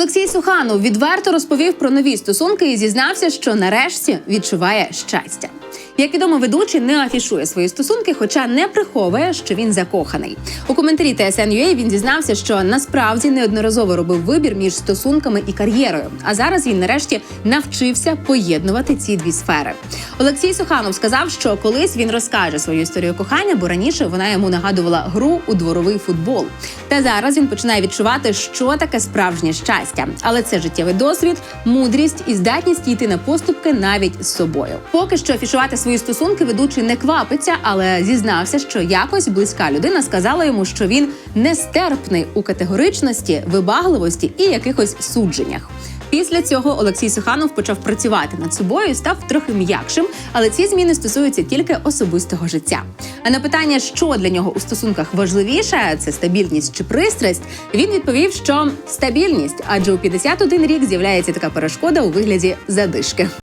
Олексій Суханов відверто розповів про нові стосунки і зізнався, що нарешті відчуває щастя. Як відомо, ведучий не афішує свої стосунки, хоча не приховує, що він закоханий. У коментарі TSN.ua він зізнався, що насправді неодноразово робив вибір між стосунками і кар'єрою. А зараз він нарешті навчився поєднувати ці дві сфери. Олексій Суханов сказав, що колись він розкаже свою історію кохання, бо раніше вона йому нагадувала гру у дворовий футбол. Та зараз він починає відчувати, що таке справжнє щастя. Але це життєвий досвід, мудрість і здатність йти на поступки навіть з собою. Поки що афішувати свої стосунки ведучий не квапиться, але зізнався, що якось близька людина сказала йому, що він нестерпний у категоричності, вибагливості і якихось судженнях. Після цього Олексій Суханов почав працювати над собою і став трохи м'якшим, але ці зміни стосуються тільки особистого життя. А на питання, що для нього у стосунках важливіше, це стабільність чи пристрасть, він відповів, що стабільність, адже у 51 рік з'являється така перешкода у вигляді задишки.